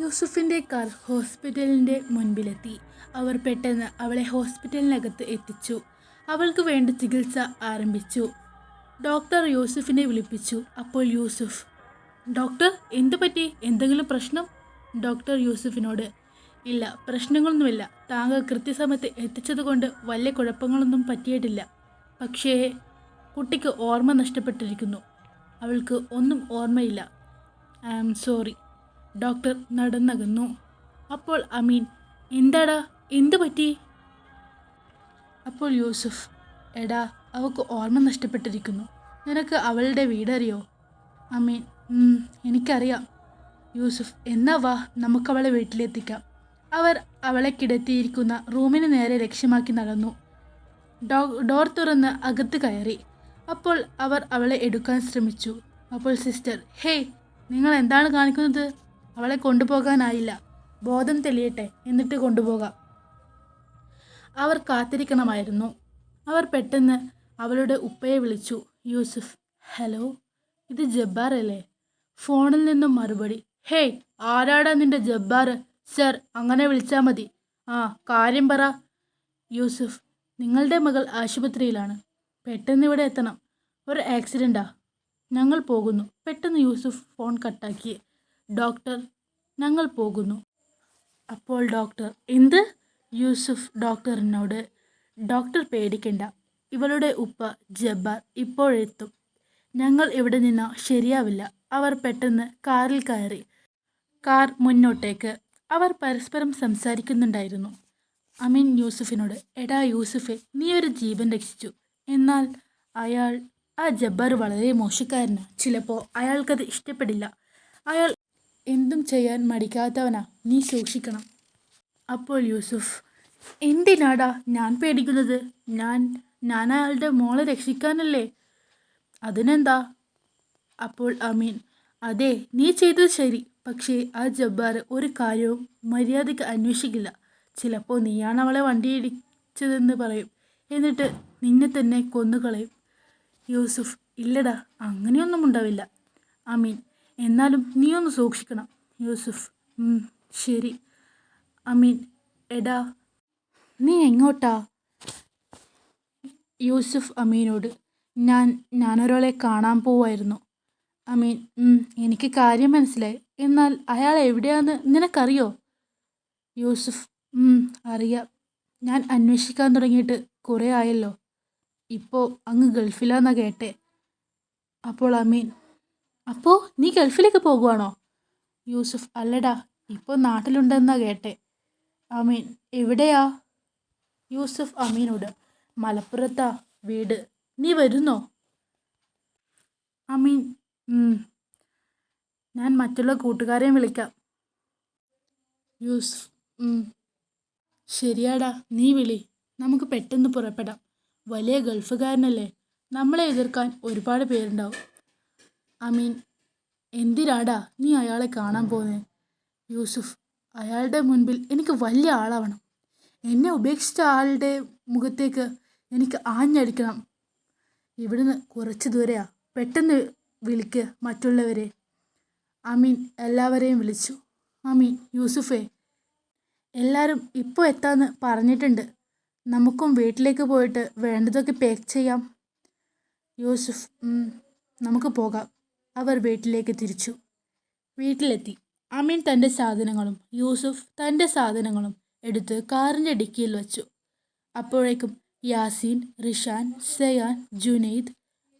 യൂസുഫിന്റെ car ഹോസ്പിറ്റലിന്റെ മുൻപിലെത്തി. അവർ പെട്ടെന്ന് അവളെ ഹോസ്പിറ്റലിനകത്ത് എത്തിച്ചു. അവൾക്ക് വേണ്ട ചികിത്സ ആരംഭിച്ചു. ഡോക്ടർ യൂസുഫിനെ വിളിപ്പിച്ചു. അപ്പോൾ യൂസുഫ് ഡോക്ടർ എന്തു പറ്റി? എന്തെങ്കിലും പ്രശ്നം? ഡോക്ടർ യൂസുഫിനോട് ഇല്ല പ്രശ്നങ്ങളൊന്നുമില്ല. താങ്കൾ കൃത്യസമയത്ത് എത്തിച്ചതുകൊണ്ട് വലിയ കുഴപ്പങ്ങളൊന്നും പറ്റിയിട്ടില്ല. പക്ഷേ കുട്ടിക്ക് ഓർമ്മ നഷ്ടപ്പെട്ടിരിക്കുന്നു. അവൾക്ക് ഒന്നും ഓർമ്മയില്ല. I am sorry. ഡോക്ടർ നടന്നകന്നു. അപ്പോൾ അമീൻ എന്താടാ? എന്തു പറ്റി? അപ്പോൾ യൂസുഫ് എടാ അവൾക്ക് ഓർമ്മ നഷ്ടപ്പെട്ടിരിക്കുന്നു. നിനക്ക് അവളുടെ വീടറിയോ? അമീൻ "ഉം, എനിക്കറിയാം. യൂസുഫ് എന്നാ വാ നമുക്കവളെ വീട്ടിലെത്തിക്കാം. അവർ അവളെ കിടത്തിയിരിക്കുന്ന റൂമിന് നേരെ ലക്ഷ്യമാക്കി നടന്നു. ഡോ ഡോർ തുറന്ന് അകത്ത് കയറി. അപ്പോൾ അവർ അവളെ എടുക്കാൻ ശ്രമിച്ചു. അപ്പോൾ സിസ്റ്റർ ഹേയ് നിങ്ങൾ എന്താണ് കാണിക്കുന്നത്? അവളെ കൊണ്ടുപോകാനായില്ല. ബോധം തെളിയട്ടെ എന്നിട്ട് കൊണ്ടുപോകാം. അവർ കാത്തിരിക്കണമായിരുന്നു. അവർ പെട്ടെന്ന് അവളുടെ ഉപ്പയെ വിളിച്ചു. യൂസുഫ് ഹലോ ഇത് ജബ്ബാർ അല്ലേ? ഫോണിൽ നിന്നും മറുപടി ഹേയ് ആരാടാ നിന്റെ ജബ്ബാർ? സർ അങ്ങനെ വിളിച്ചാൽ മതി. ആ കാര്യം പറ. യൂസുഫ് നിങ്ങളുടെ മകൾ ആശുപത്രിയിലാണ്. പെട്ടെന്ന് ഇവിടെ എത്തണം. ഒരു ആക്സിഡന്റാ ഞങ്ങൾ പോകുന്നു. പെട്ടെന്ന് യൂസുഫ് ഫോൺ കട്ടാക്കി. ഡോക്ടർ ഞങ്ങൾ പോകുന്നു. അപ്പോൾ ഡോക്ടർ എന്ത്? യൂസുഫ് ഡോക്ടറിനോട് ഡോക്ടർ പേടിക്കണ്ട ഇവളുടെ ഉപ്പ ജബ്ബാർ ഇപ്പോഴെത്തും. ഞങ്ങൾ ഇവിടെ നിന്ന് ശരിയാവില്ല അവർ പെട്ടെന്ന് കാറിൽ കയറി. കാർ മുന്നോട്ടേക്ക്. അവർ പരസ്പരം സംസാരിക്കുന്നുണ്ടായിരുന്നു. അമീൻ യൂസുഫിനോട് എടാ യൂസുഫെ നീ ഒരു ജീവൻ രക്ഷിച്ചു. എന്നാൽ അയാൾ ആ ജബ്ബാർ വളരെ മോശക്കാരനാണ് ചിലപ്പോൾ അയാൾക്കത് ഇഷ്ടപ്പെടില്ല. അയാൾ എന്തും ചെയ്യാൻ മടിക്കാത്തവനാ. നീ സൂക്ഷിക്കണം. അപ്പോൾ യൂസുഫ് എന്തിനാടാ ഞാൻ പേടിക്കുന്നത്? ഞാൻ ഞാൻ അയാളുടെ മോളെ രക്ഷിക്കാനല്ലേ? അതിനെന്താ? അപ്പോൾ അമീൻ അതെ നീ ചെയ്തത് ശരി. പക്ഷേ ആ ജബ്ബാർ ഒരു കാര്യവും മര്യാദയ്ക്ക് അന്വേഷിക്കില്ല. ചിലപ്പോൾ നീയാണ് അവളെ വണ്ടി ഇടിച്ചതെന്ന് പറയും. എന്നിട്ട് നിന്നെ തന്നെ കൊന്നുകളയും. യൂസുഫ് ഇല്ലടാ അങ്ങനെയൊന്നും ഉണ്ടാവില്ല. അമീൻ എന്നാലും നീ ഒന്ന് സൂക്ഷിക്കണം യൂസുഫ്. ശരി. അമീൻ. എടാ നീ എങ്ങോട്ടാ? യൂസുഫ് അമീനോട് ഞാൻ ഞാനൊരാളെ കാണാൻ പോവായിരുന്നു. അമീൻ. എനിക്ക് കാര്യം മനസ്സിലായി. എന്നാൽ അയാൾ എവിടെയാന്ന് നിനക്കറിയോ? യൂസുഫ് "ഉം, അറിയാം. ഞാൻ അന്വേഷിക്കാൻ തുടങ്ങിയിട്ട് കുറേ ആയല്ലോ. ഇപ്പോൾ അങ്ങ് ഗൾഫിലാന്നാ കേട്ടെ. അപ്പോൾ അമീൻ അപ്പോൾ നീ ഗൾഫിലേക്ക് പോകുവാണോ? യൂസുഫ് അല്ലടാ ഇപ്പോൾ നാട്ടിലുണ്ടെന്നാ കേട്ടെ. അമീൻ എവിടെയാ? യൂസുഫ് അമീനോട് മലപ്പുറത്താ വീട്. നീ വരുന്നോ? അമീൻ ഞാൻ മറ്റുള്ള കൂട്ടുകാരെയും വിളിക്കാം. യൂസുഫ് ശരിയാടാ നീ വിളി. നമുക്ക് പെട്ടെന്ന് പുറപ്പെടാം. വലിയ ഗൾഫുകാരനല്ലേ? നമ്മളെ എതിർക്കാൻ ഒരുപാട് പേരുണ്ടാവും. അമീൻ എന്തിനാടാ നീ അയാളെ കാണാൻ പോന്നെ? യൂസുഫ് അയാളുടെ മുൻപിൽ എനിക്ക് വലിയ ആളാവണം. എന്നെ ഉപേക്ഷിച്ച ആളുടെ മുഖത്തേക്ക് എനിക്ക് ആഞ്ഞടിക്കണം. ഇവിടുന്ന് കുറച്ച് ദൂരെയാ. പെട്ടെന്ന് വിളിക്ക് മറ്റുള്ളവരെ. അമീൻ എല്ലാവരെയും വിളിച്ചു. അമീൻ യൂസുഫേ എല്ലാവരും ഇപ്പോൾ എത്താമെന്ന് പറഞ്ഞിട്ടുണ്ട്. നമുക്കും വീട്ടിലേക്ക് പോയിട്ട് വേണ്ടതൊക്കെ പാക്ക് ചെയ്യാം. യൂസുഫ് നമുക്ക് പോകാം. അവർ വീട്ടിലേക്ക് തിരിച്ചു. വീട്ടിലെത്തി. അമീൻ തന്റെ സാധനങ്ങളും യൂസുഫ് തന്റെ സാധനങ്ങളും എടുത്ത് കാറിന്റെ ഡിക്കിയിൽ വച്ചു. അപ്പോഴേക്കും യാസീൻ റിഷാൻ സയാൻ ജുനൈദ്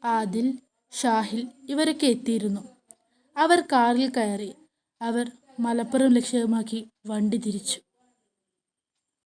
ആദിൽ ഷാഹിൽ ഇവരൊക്കെ എത്തിയിരുന്നു. അവർ കാറിൽ കയറി. അവർ മലപ്പുറം ലക്ഷ്യമാക്കി വണ്ടി തിരിച്ചു.